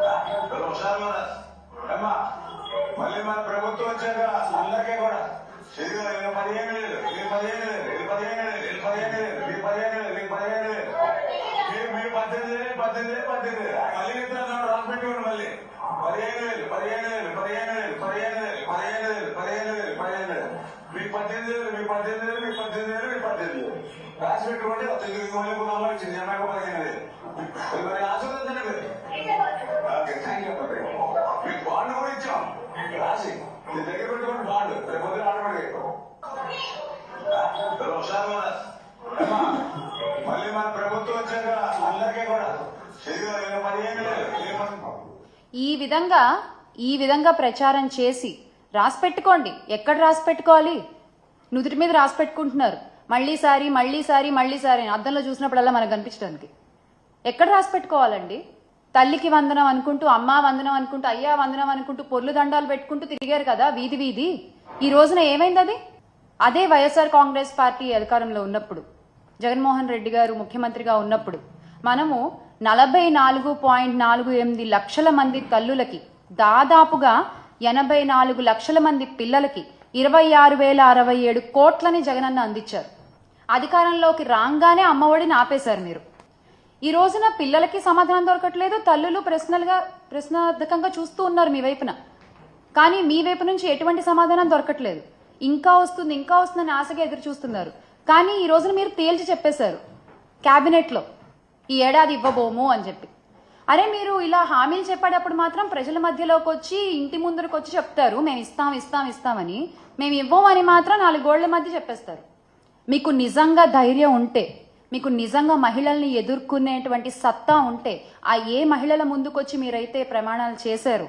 హుషారు అమ్మా మళ్ళీ మన ప్రభుత్వం వచ్చాక అందరికీ కూడా ఇదిగో వీళ్ళు పదిహేను లేదు వీళ్ళు పదిహేను లేదు వీళ్ళు పదిహేను లేదు వీళ్ళు పదిహేను లేదు వీళ్ళు పదిహేను లేదు వీళ్ళు పదిహేను లేదు మీరు మీరు పద్దెనిమిది లేదు పద్దెనిమిది లేదు పద్దెనిమిది వేలు మళ్ళీ ఇస్తున్నాడు రాసి పెట్టుకోండి మళ్ళీ పదిహేను వేలు పదిహేను వేలు పదిహేను వేలు పదిహేను వేలు పదిహేను వేలు పదిహేను వేలు పదిహేను వేలు మీకు పద్దెనిమిది వేలు మీ పద్దెనిమిది వేలు మీ పద్దెనిమిది వేలు పద్దెనిమిది వేలు రాసి పెట్టుకోండి తొమ్మిది పదిహేను వేలు మరి ఆశీర్వదించండి మీరు. ఓకే థ్యాంక్ యూ మీకు బాండ్ కూడా ఇచ్చాం. రాసి. మీ దగ్గర పెట్టుకోండి బాండ్ రేపు పొద్దున మళ్ళీ మన ప్రభుత్వం వచ్చాక అందరికీ కూడా. ఈ విధంగా ఈ విధంగా ప్రచారం చేసి రాసి పెట్టుకోండి. ఎక్కడ రాసి పెట్టుకోవాలి? నుదుటి మీద రాసి పెట్టుకుంటున్నారు. మళ్ళీసారి మళ్ళీసారి మళ్ళీసారి అని అద్దంలో చూసినప్పుడల్లా మనకు కనిపించడానికి. ఎక్కడ రాసి పెట్టుకోవాలండి? తల్లికి వందనం అనుకుంటూ అమ్మ వందనం అనుకుంటూ అయ్యా వందనం అనుకుంటూ పొర్లు దండాలు పెట్టుకుంటూ తిరిగారు కదా వీధి వీధి? ఈ రోజున ఏమైంది అది అదే వైఎస్ఆర్ కాంగ్రెస్ పార్టీ అధికారంలో ఉన్నప్పుడు జగన్మోహన్ రెడ్డి గారు ముఖ్యమంత్రిగా ఉన్నప్పుడు మనము నలభై నాలుగు పాయింట్ నాలుగు ఎనిమిది లక్షల మంది తల్లులకి దాదాపుగా ఎనభై నాలుగు లక్షల మంది పిల్లలకి ఇరవై ఆరు వేల అరవై ఏడు కోట్లని జగనన్న అందించారు. అధికారంలోకి రాగానే అమ్మఒడిని ఆపేశారు మీరు. ఈ రోజున పిల్లలకి సమాధానం దొరకట్లేదు తల్లులు ప్రశ్నలుగా ప్రశ్నార్థకంగా చూస్తూ ఉన్నారు మీ వైపున. కానీ మీ వైపు నుంచి ఎటువంటి సమాధానం దొరకట్లేదు. ఇంకా వస్తుంది ఇంకా వస్తుందని ఆశగా ఎదురు చూస్తున్నారు. కానీ ఈ రోజున మీరు తేల్చి చెప్పేశారు క్యాబినెట్లో ఈ ఏడాది ఇవ్వబోము అని చెప్పి. అరే మీరు ఇలా హామీలు చెప్పేటప్పుడు మాత్రం ప్రజల మధ్యలోకి వచ్చి ఇంటి ముందరకు వచ్చి చెప్తారు మేము ఇస్తాం ఇస్తాం ఇస్తామని. మేము ఇవ్వమని మాత్రం నాలుగు గోళ్ళ మధ్య చెప్పేస్తారు. మీకు నిజంగా ధైర్యం ఉంటే మీకు నిజంగా మహిళల్ని ఎదుర్కొనేటువంటి సత్తా ఉంటే ఆ ఏ మహిళల ముందుకొచ్చి మీరైతే ప్రమాణాలు చేశారు?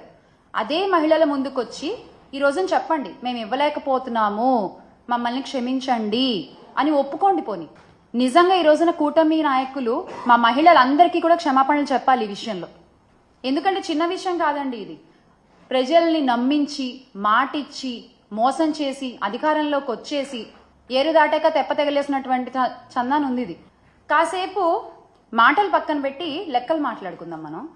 అదే మహిళల ముందుకొచ్చి ఈ రోజున చెప్పండి మేము ఇవ్వలేకపోతున్నాము మమ్మల్ని క్షమించండి అని ఒప్పుకోండి పోని. నిజంగా ఈ రోజున కూటమి నాయకులు మా మహిళలందరికీ కూడా క్షమాపణలు చెప్పాలి ఈ విషయంలో. ఎందుకంటే చిన్న విషయం కాదండి ఇది. ప్రజల్ని నమ్మించి మాటిచ్చి మోసం చేసి అధికారంలోకి వచ్చేసి ఏరు దాటాక తెప్ప తెగలేసినటువంటి చ- చందాన్ ఉంది ఇది. కాసేపు మాటలు పక్కన పెట్టి లెక్కలు మాట్లాడుకుందాం మనం.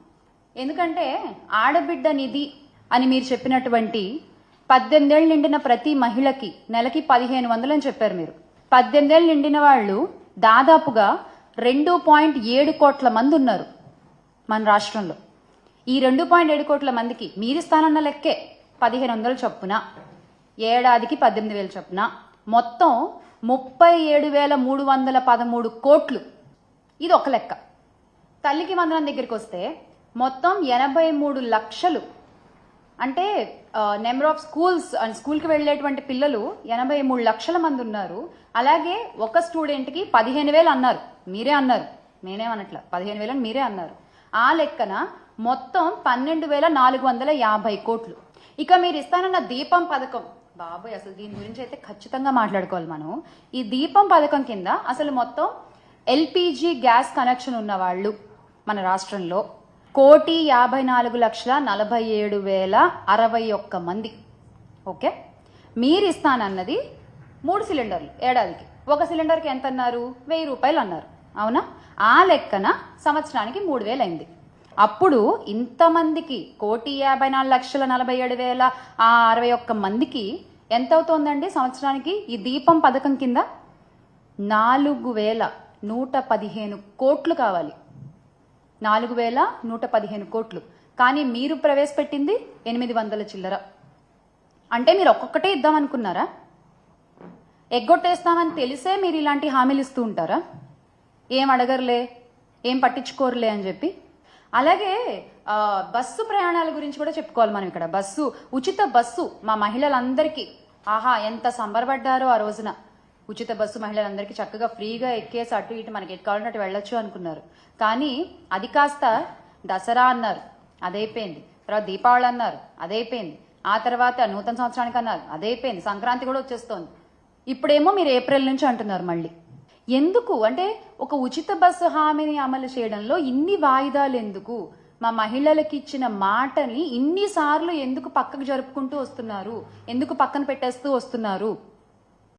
ఎందుకంటే ఆడబిడ్డ నిధి అని మీరు చెప్పినటువంటి పద్దెనిమిదేళ్ళు నిండిన ప్రతి మహిళకి నెలకి పదిహేను వందలు అని చెప్పారు మీరు. పద్దెనిమిదేళ్ళు నిండిన వాళ్ళు దాదాపుగా రెండు పాయింట్ ఏడు కోట్ల మంది ఉన్నారు మన రాష్ట్రంలో. ఈ రెండు పాయింట్ ఏడు కోట్ల మందికి మీరిస్తానన్న లెక్కే. పదిహేను వందలు చొప్పున. ఏడాదికి పద్దెనిమిది వేలు చొప్పున. మొత్తం ముప్పై ఏడు వేల మూడు వందల పదమూడు కోట్లు. ఇది ఒక లెక్క. తల్లికి వందనం దగ్గరికి వస్తే మొత్తం ఎనభై మూడు లక్షలు. అంటే నెంబర్ ఆఫ్ స్కూల్స్ అండ్ స్కూల్కి వెళ్ళేటువంటి పిల్లలు ఎనభై మూడు లక్షల మంది ఉన్నారు. అలాగే ఒక స్టూడెంట్కి పదిహేను వేలు అన్నారు. మీరే అన్నారు. నేనేమనట్ల? పదిహేను వేలని మీరే అన్నారు. ఆ లెక్కన మొత్తం పన్నెండు వేల నాలుగు వందల యాభై కోట్లు. ఇక మీరు ఇస్తానన్న దీపం పథకం. బాబోయ్ అసలు దీని గురించి అయితే ఖచ్చితంగా మాట్లాడుకోవాలి మనం. ఈ దీపం పథకం కింద అసలు మొత్తం ఎల్పిజి గ్యాస్ కనెక్షన్ ఉన్న వాళ్ళు మన రాష్ట్రంలో కోటి యాభై నాలుగు లక్షల నలభై ఏడు వేల అరవై ఒక్క మంది. ఓకే? మీరు ఇస్తానన్నది మూడు సిలిండర్లు ఏడాదికి. ఒక సిలిండర్కి ఎంత అన్నారు వెయ్యి రూపాయలు అన్నారు. అవునా? ఆ లెక్కన సంవత్సరానికి మూడు వేలు అయింది. అప్పుడు ఇంతమందికి కోటి యాభై నాలుగు లక్షల నలభై ఏడు వేల ఆ అరవై ఒక్క మందికి ఎంత అవుతోందండి సంవత్సరానికి? ఈ దీపం పథకం కింద నాలుగు వేల నూట పదిహేను కోట్లు కావాలి. నాలుగు వేల నూట పదిహేను కోట్లు. కానీ మీరు ప్రవేశపెట్టింది ఎనిమిది వందల చిల్లర. అంటే మీరు ఒక్కొక్కటే ఇద్దాం అనుకున్నారా ఎగ్గొట్టేస్తామని తెలిసే మీరు ఇలాంటి హామీలు ఇస్తూ ఉంటారా? ఏం అడగరులే? ఏం పట్టించుకోరులే అని చెప్పి? అలాగే బస్సు ప్రయాణాల గురించి కూడా చెప్పుకోవాలి మనం ఇక్కడ. బస్సు ఉచిత బస్సు మా మహిళలందరికీ ఆహా ఎంత సంబరపడ్డారో ఆ రోజున. ఉచిత బస్సు మహిళలందరికీ చక్కగా ఫ్రీగా ఎక్కేసి అటు ఇటు మనకి ఎటు కావాలంటే అటు వెళ్ళొచ్చు అనుకున్నారు. కానీ అది కాస్త దసరా అన్నారు. అదైపోయింది. తర్వాత దీపావళి అన్నారు. అదైపోయింది. ఆ తర్వాత నూతన సంవత్సరానికి అన్నారు. అదైపోయింది. సంక్రాంతి కూడా వచ్చేస్తోంది. ఇప్పుడేమో మీరు ఏప్రిల్ నుంచి అంటున్నారు మళ్ళీ. ఎందుకు? అంటే ఒక ఉచిత బస్సు హామీని అమలు చేయడంలో ఇన్ని వాయిదాలు ఎందుకు? మా మహిళలకు ఇచ్చిన మాటని ఇన్నిసార్లు ఎందుకు పక్కకు జరుపుకుంటూ వస్తున్నారు? ఎందుకు పక్కన పెట్టేస్తూ వస్తున్నారు?